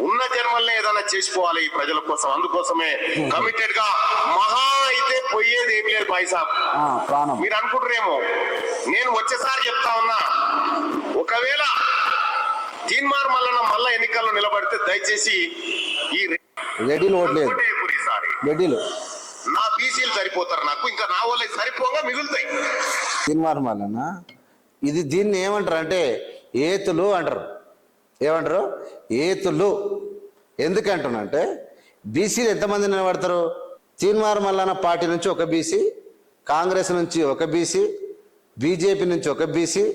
ఉన్న జన్మల్ని ఏదైనా చేసిపోవాలి ఈ ప్రజల కోసం. అందుకోసమే కమిటెడ్గా మహా అయితే పోయేది ఏం లేదు ఆ, ప్రాణం. మీరు అనుకుంటారేమో నేను వచ్చేసారి చెప్తా ఉన్నా. ఒకవేళ తీన్మార్ మల్లన్న మళ్ళా ఎన్నికల్లో నిలబడితే దయచేసి ఈ రెడ్డిలు రెడ్డిలు. నా బీసీలు సరిపోతారు నాకు. ఇంకా నా వాళ్ళకి సరిపోగా మిగులుతాయి. తీన్మార్ మల్లన్న ఇది దీన్ని ఏమంటారు అంటే ఏతులు అంటారు. ఏమంటారు? ఏతులు. ఎందుకంటున్నంటే బీసీలు ఎంతమంది నిలబడతారు? తీన్మార్ మల్లన్న పార్టీ నుంచి ఒక బీసీ కాంగ్రెస్ నుంచి ఒక బీసీ బీజేపీ నుంచి ఒక బీసీ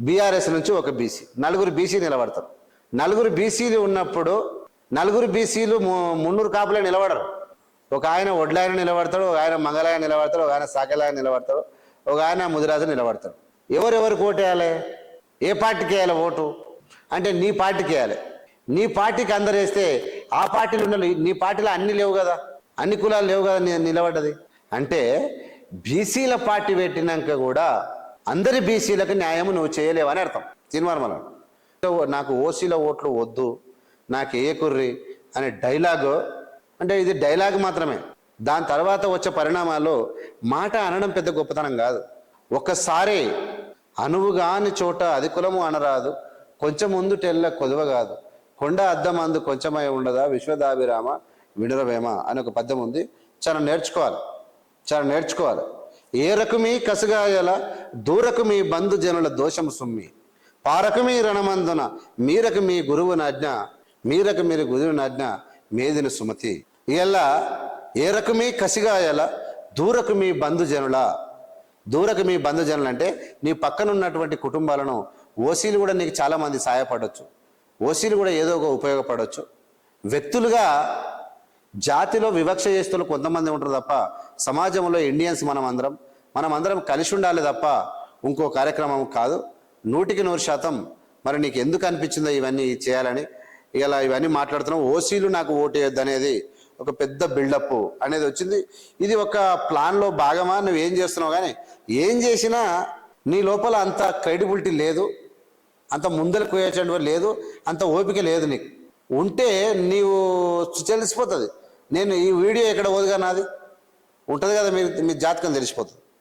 బీఆర్ఎస్ నుంచి ఒక బీసీ. నలుగురు బీసీ నిలబడతారు. నలుగురు బీసీలు ఉన్నప్పుడు నలుగురు బీసీలు ము- మున్నూరు కాపులే నిలబడరు. ఒక ఆయన ఒడ్లాయన నిలబడతాడు ఒక ఆయన మంగళాయన నిలబడతాడు ఒక ఆయన సాకెలాయన నిలబడతాడు ఒక ఆయన ముదిరాజు నిలబడతాడు. ఎవరెవరికి ఓటు వేయాలి ఏ పార్టీకి వేయాలి ఓటు? అంటే నీ పార్టీకి వేయాలి. నీ పార్టీకి అందరు వేస్తే ఆ పార్టీలు ఉండాలి నీ పార్టీలో అన్ని లేవు కదా. అన్ని కులాలు లేవు కదా నిలబడ్డది. అంటే బీసీల పార్టీ పెట్టినాక కూడా అందరి బీసీలకు న్యాయం నువ్వు చేయలేవని అర్థం. సినిమార్మల నాకు ఓసీల ఓట్లు వద్దు నాకు ఏ కుర్రి అనే డైలాగు అంటే ఇది డైలాగ్ మాత్రమే. దాని తర్వాత వచ్చే పరిణామాలు మాట అనడం పెద్ద గొప్పతనం కాదు. ఒక్కసారి అనువుగాని చోట అది కులము అనరాదు. కొంచెం ముందు టెల్ల కొదవ కాదు. కొండ అద్దం అందు కొంచెమై ఉండదా? విశ్వదాభిరామ విడరవేమ అని ఒక పద్యం ఉంది. చాలా నేర్చుకోవాలి. చాలా నేర్చుకోవాలి. ఏ రకమీ కసగాయల దూరకు మీ బంధు జనుల దోషం సుమ్మి. పారకు మీ రణమందున మీరకు మీ గురువు నాజ్ఞ మీరకు మీరు గురువు నాజ్ఞ మేదిన సుమతి. ఇలా ఏ రకమీ కసిగాయల దూరకు మీ బంధుజనుల దూరకు మీ బంధుజనులు అంటే నీ పక్కన ఉన్నటువంటి కుటుంబాలను ఓసీలు కూడా నీకు చాలామంది సహాయపడవచ్చు ఓసీలు కూడా ఏదో ఒక ఉపయోగపడవచ్చు వ్యక్తులుగా జాతిలో వివక్ష చేస్తున్న కొంతమంది ఉంటారు తప్ప సమాజంలో ఇండియన్స్ మనం అందరం మనం అందరం కలిసి ఉండాలి తప్ప ఇంకో కార్యక్రమం కాదు. నూటికి నూరు శాతం మరి నీకు ఎందుకు అనిపించిందో ఇవన్నీ చేయాలని ఇలా ఇవన్నీ మాట్లాడుతున్నాం. ఓసీలు నాకు ఓటు వేయద్దు అనేది ఒక పెద్ద బిల్డప్ అనేది వచ్చింది. ఇది ఒక ప్లాన్లో భాగమా? నువ్వు ఏం చేస్తున్నావు? కానీ ఏం చేసినా నీ లోపల అంత క్రెడిబిలిటీ లేదు. అంత ముందరకు పోయేటువంటి లేదు అంత ఓపిక లేదు నీకు. ఉంటే నీవు తెలిసిపోతుంది నేను ఈ వీడియో ఎక్కడ పోదుగా నాది? ఉంటుంది కదా మీరు మీ జాతకం తెలిసిపోతుంది.